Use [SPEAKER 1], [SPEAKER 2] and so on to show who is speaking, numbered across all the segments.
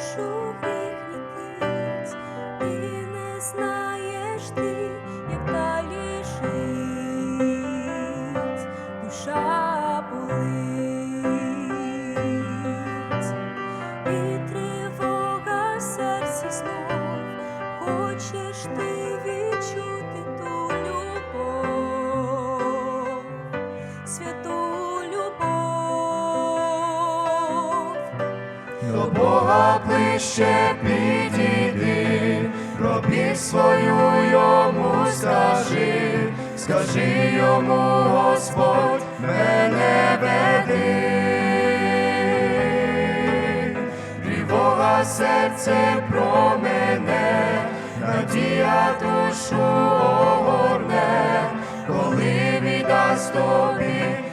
[SPEAKER 1] душу
[SPEAKER 2] До Бога ближче підійди, про свою йому скажи, скажи йому, Господь, мене веди. Тривога серце про мене, надія душу огорне, коли віддасть тобі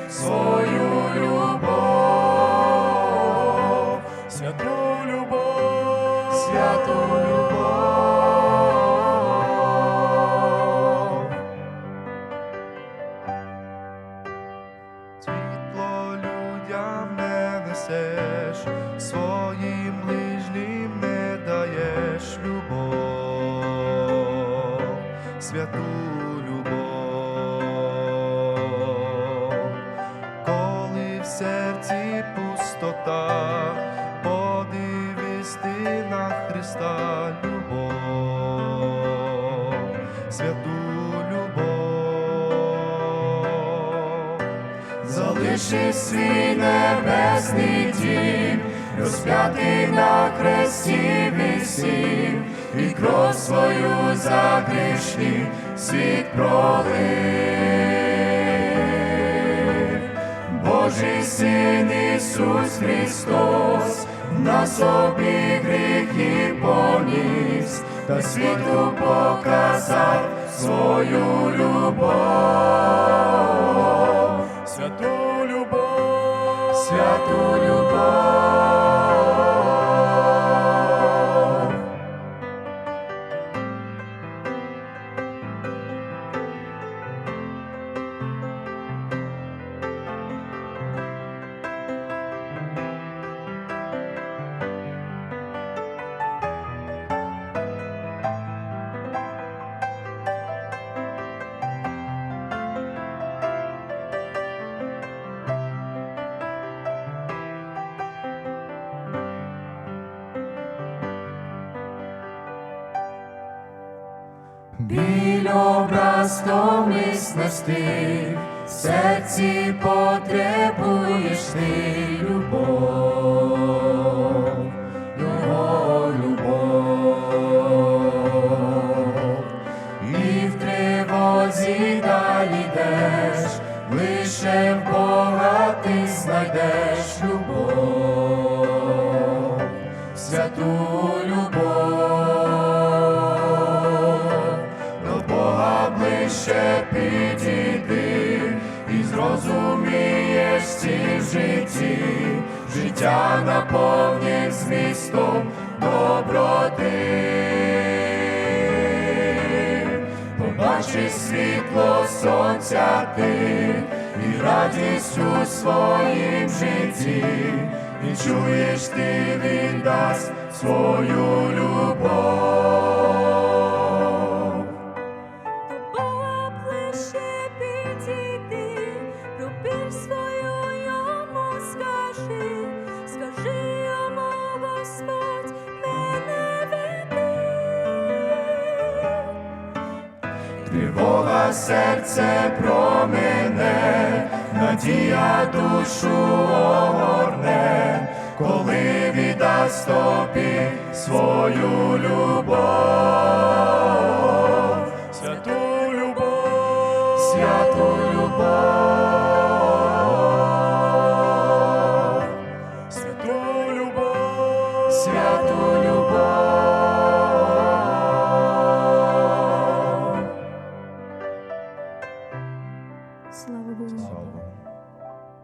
[SPEAKER 2] своїм ближнім не даєш любов, святу любов, коли в серці пустота, подивись ти на Христа любов, святу любов. Залиши свій небесний дім, розп'ятий на хресті висів, і кров свою за грішний світ пролив. Божий син Ісус Христос, на собі гріхи поніс, та світу показав свою любов, святу любов, святу любов. Біль образ томи снести, серці потребуєш ти любов, його любов, і в тривозі далі йдеш, лише в Бога ти знайдеш любов, святу життя наповнить змістом доброти. Побачиш світло сонця ти і радість у своїм житті, і чуєш ти він дасть свою любов. Тривога серце промене, надія душу огорне, коли віддасть тобі свою любов, святу любов, святу любов,